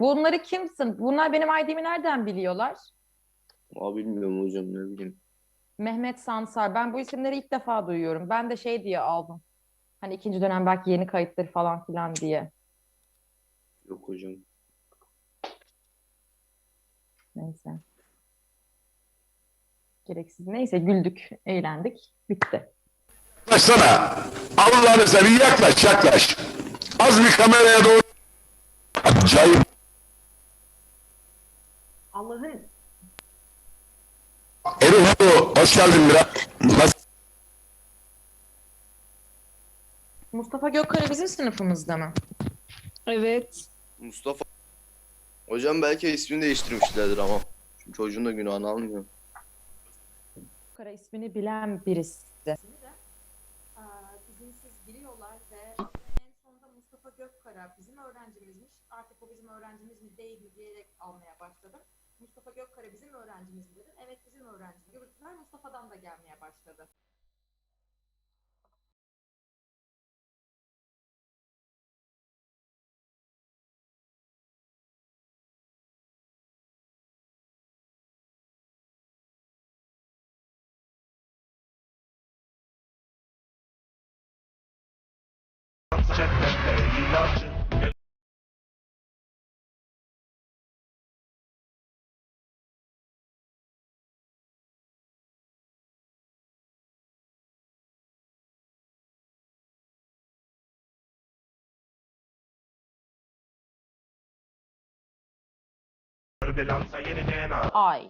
Bunları kimsin? Bunlar benim ID'mi nereden biliyorlar? Aa bilmiyorum hocam ne bileyim. Mehmet Sansar. Ben bu isimleri ilk defa duyuyorum. Ben de şey diye aldım. Hani ikinci dönem belki yeni kayıtları falan filan diye. Yok hocam. Neyse. Gereksiz. Neyse güldük, eğlendik. Bitti. Yaklaşsana. Allah'ını seveyim yaklaş yaklaş. Az bir kameraya doğru. Hado, hoş geldin biraz. Nasıl? Mustafa Gökkara bizim sınıfımızda mı? Evet. Mustafa. Hocam belki ismini değiştirmişlerdir ama. Çünkü çocuğun da günahını almıyor. Gökkara ismini bilen birisi. Bizimsiz biliyorlar ve en sonunda Mustafa Gökkara bizim öğrencimizmiş. Artık o bizim öğrencimiz mi değil mi diyerek almaya başladım. Mustafa Gökkara bizim öğrencimiz mi dedim. Evet bizim öğrencimiz. Görüntüler Mustafa'dan da gelmeye başladı. I.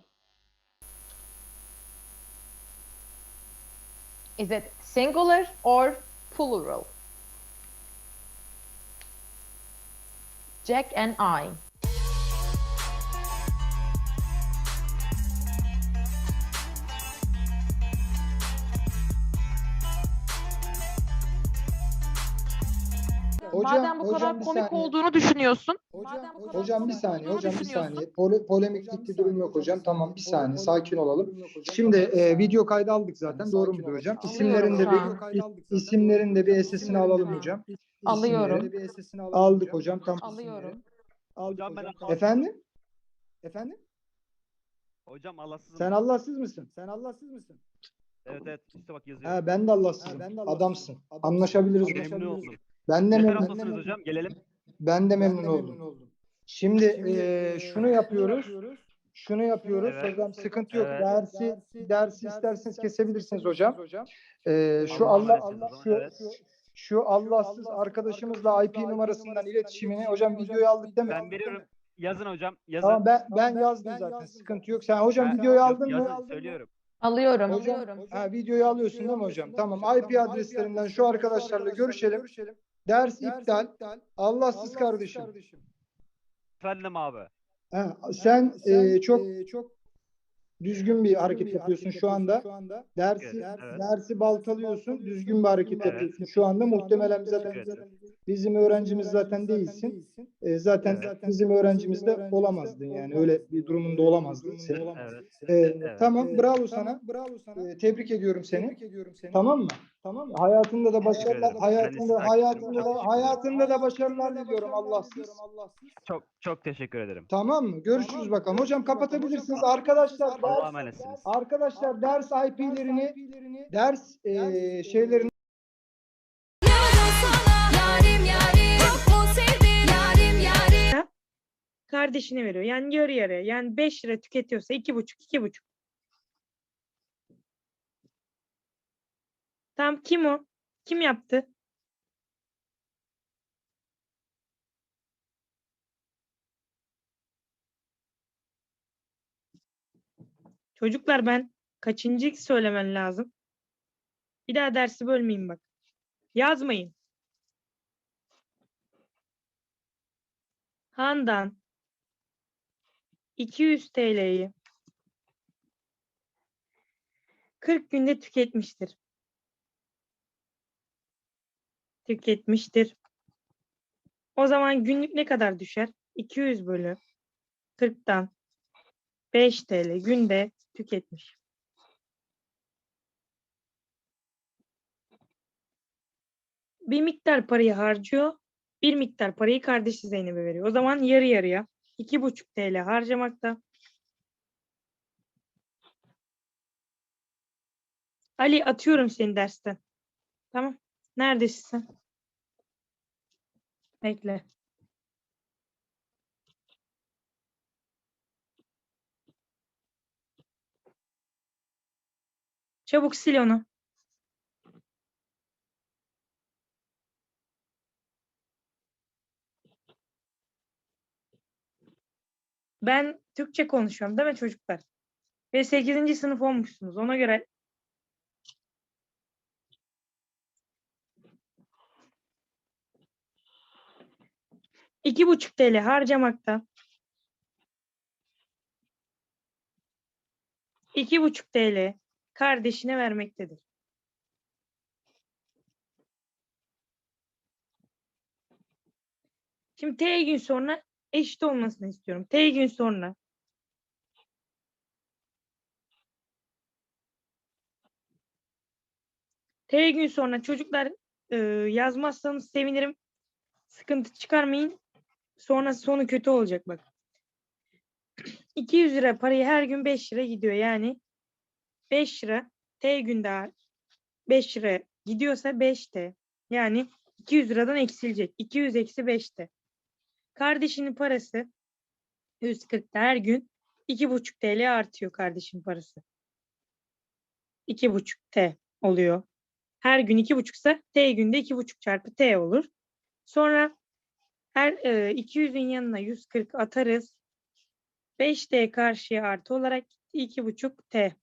Is it singular or plural? Jack and I. Hocam- Madem bu kadar hocam bir komik saniye. olduğunu düşünüyorsun. Hocam, Madem bu kadar hocam bir saniye, hocam bir saniye. Pole, polemiklik bir durum yok hocam. Tamam bir saniye, sakin olalım. Şimdi e, video kaydı aldık zaten. Doğru mudur hocam? İsimlerin de bir is- isimlerin de bir SS'ini alalım hocam. Alıyorum. De Aldık hocam. Tamam. Alıyorum. Aldık Hocam ben. Allahsızım. Efendim? Efendim? Hocam Allahsızım. Sen Allahsız mısın? Sen Allahsız mısın? Evet evet işte bak yazıyor. Ha ben de Allahsızım. Adamsın. Anlaşabiliriz Memnun hocam. oldum. Ben de memnun, taraftasınız hocam? Gelelim. ben de memnun oldum. Şimdi e, şunu yapıyoruz. Şunu yapıyoruz. Evet. Hocam sıkıntı yok. Evet. Dersi dersi isterseniz kesebilirsiniz hocam. E, şu Allah Allah şu, şu Allahsız arkadaşımızla IP numarasından iletişimini hocam videoyu aldık değil mi? Ben veriyorum. Yazın hocam. Yazın. Tamam ben ben yazdım zaten. Sıkıntı yok. Sen hocam Ben- videoyu aldın yazın, mı? Söylüyorum. Alıyorum. Hocam, ha, videoyu alıyorsun değil mi hocam? Tamam. IP adreslerinden şu arkadaşlarla görüşelim. Ders iptal. Allahsız kardeşim. Efendim abi. Ha, sen e, çok çok düzgün bir hareket yapıyorsun şu anda. Dersi Evet, evet. dersi baltalıyorsun. Düzgün bir hareket Evet. yapıyorsun şu anda. Muhtemelen zaten Evet. bizim öğrencimiz zaten değilsin. E, zaten Evet. bizim öğrencimiz de olamazdın yani. Öyle bir durumunda olamazdın senin. Evet. E, Evet. Tamam. Bravo sana. E, tebrik ediyorum seni. Tamam mı? Tamam mı? Hayatında da başarılar, hayatında hayatında da hayatında da başarılar diliyorum Allahsız. Çok çok teşekkür ederim. Tamam mı? Görüşürüz bakalım. Hocam kapatabilirsiniz arkadaşlar. Allah'a. Arkadaşlar ders IP'lerini ders e, şeylerini kardeşine veriyor. Yani yarı yarıya. Yani 5 lira tüketiyorsa 2,5 2,5 Tam kim o? Kim yaptı? Çocuklar ben kaçıncı söylemen lazım? Bir daha dersi bölmeyin bak. Yazmayın. Handan 200 TL'yi 40 günde tüketmiştir. Tüketmiştir. O zaman günlük ne kadar düşer? 200 bölü 40'tan 5 TL günde tüketmiş. Bir miktar parayı harcıyor, bir miktar parayı kardeşi Zeynep'e veriyor. O zaman yarı yarıya 2,5 TL harcamakta. Ali atıyorum seni dersten. Tamam. Neredesin sen? Bekle. Çabuk sil onu. Ben Türkçe konuşuyorum değil mi çocuklar? Ve 8. sınıf olmuşsunuz. Ona göre iki buçuk TL harcamakta. İki buçuk TL kardeşine vermektedir. Şimdi T gün sonra eşit olmasını istiyorum. T gün sonra T gün sonra çocuklar e, yazmazsanız sevinirim. Sıkıntı çıkarmayın. Sonra sonu kötü olacak bak. 200 lira parayı her gün 5 lira gidiyor. Yani 5 lira T günde 5 lira gidiyorsa 5 T. Yani 200 liradan eksilecek. 200 eksi 5 T. Kardeşinin parası 140 her gün 2,5 TL artıyor kardeşinin parası. 2,5 T oluyor. Her gün 2,5 ise T günde 2,5 çarpı T olur. Sonra her e, 200'ün yanına 140 atarız. 5t karşıya artı olarak 2,5t.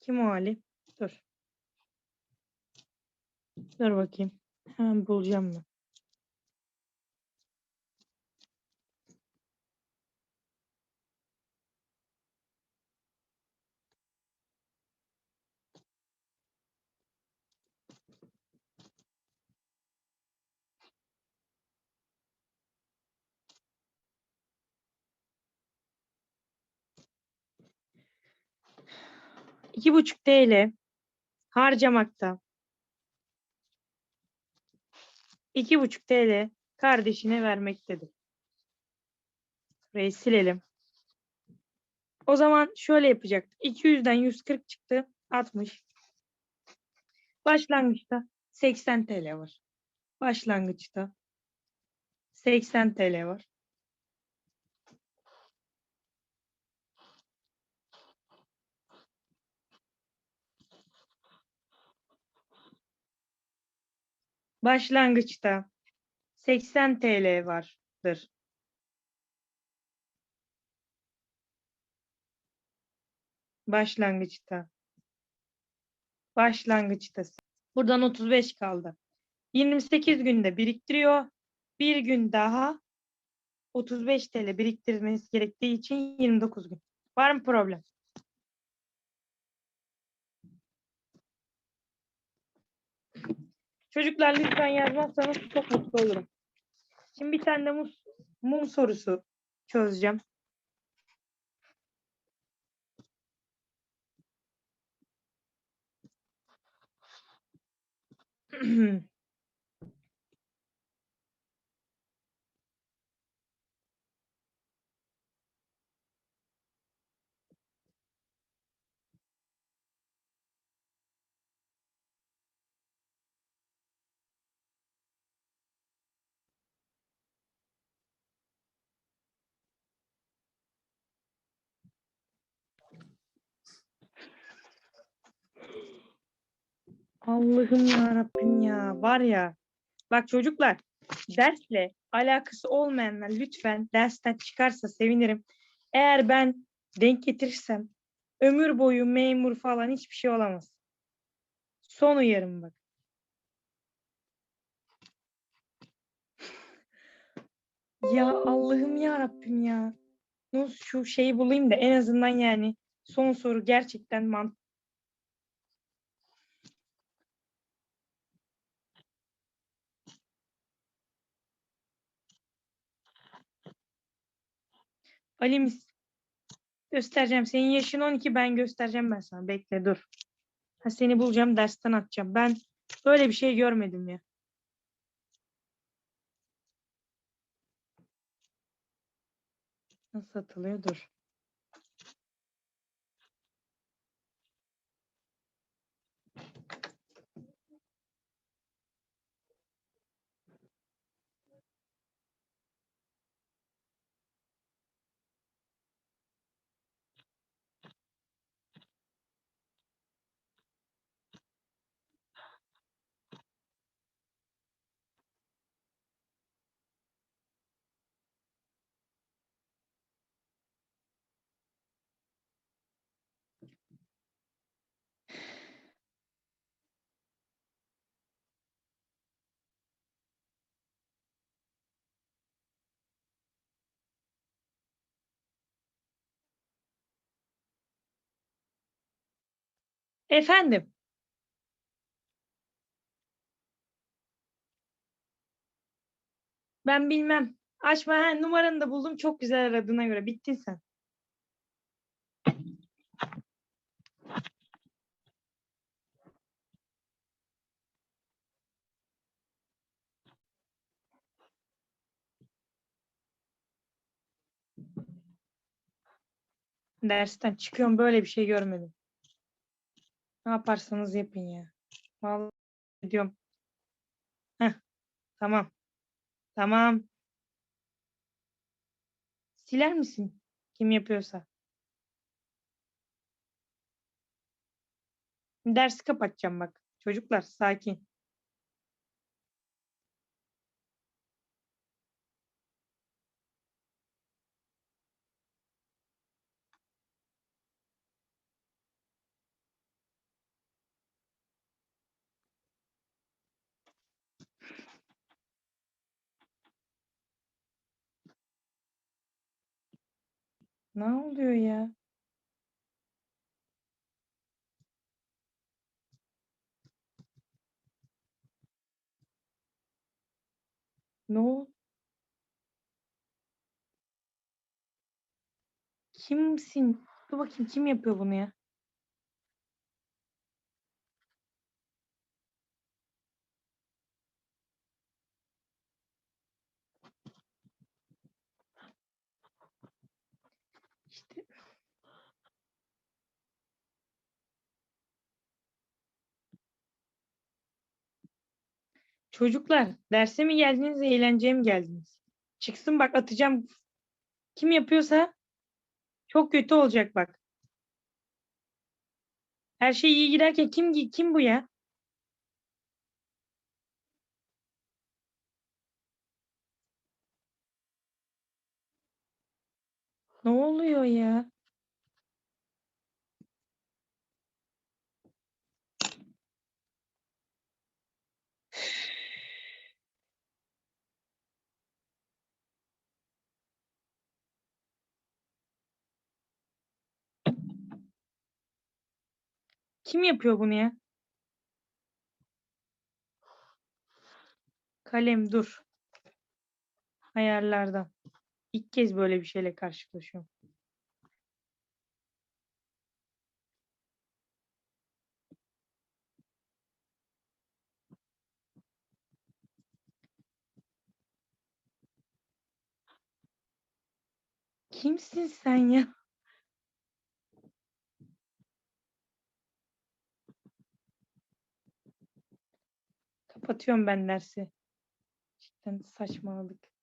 Kim o Ali? Dur. Dur bakayım. Hemen bulacağım mı? 2,5 TL harcamakta. 2,5 TL kardeşine vermektedir. Burayı silelim. O zaman şöyle yapacaktık. 200'den 140 çıktı. 60. Başlangıçta 80 TL var. Başlangıçta 80 TL var. Başlangıçta 80 TL vardır. Başlangıçta. Başlangıçta. Buradan 35 kaldı. 28 günde biriktiriyor. Bir gün daha 35 TL biriktirmesi gerektiği için 29 gün. Var mı problem? Çocuklar lütfen yazmazsanız çok mutlu olurum. Şimdi bir tane de mum, mum sorusu çözeceğim. Allah'ım ya Rabbim ya var ya. Bak çocuklar dersle alakası olmayanlar lütfen dersten çıkarsa sevinirim. Eğer ben denk getirirsem ömür boyu memur falan hiçbir şey olamaz. Son uyarım bak. Ya Allah'ım ya Rabbim ya. Nasıl şu şeyi bulayım da en azından yani son soru gerçekten mantıklı. Ali'miz göstereceğim. Senin yaşın 12 ben göstereceğim ben sana. Bekle dur. Ha, seni bulacağım dersten atacağım. Ben böyle bir şey görmedim ya. Nasıl atılıyor? Dur. Efendim. Ben bilmem. Açma. Ha, numaranı da buldum. Çok güzel aradığına göre. Bittin sen. Dersten çıkıyorum böyle bir şey görmedim. Ne yaparsanız yapın ya. Vallahi diyorum. Heh, tamam. Tamam. Siler misin? Kim yapıyorsa. Dersi kapatacağım bak. Çocuklar sakin. Ne oluyor ya? Ne oldu? Kimsin? Dur bakayım kim yapıyor bunu ya? Çocuklar, derse mi geldiniz, eğlenceye mi geldiniz? Çıksın bak atacağım. Kim yapıyorsa çok kötü olacak bak. Her şey iyi giderken kim kim bu ya? Ne oluyor ya? Kim yapıyor bunu ya? Kalem dur. Ayarlardan. İlk kez böyle bir şeyle karşılaşıyorum. Kimsin sen ya? Kapatıyorum ben dersi. Cidden saçmaladık.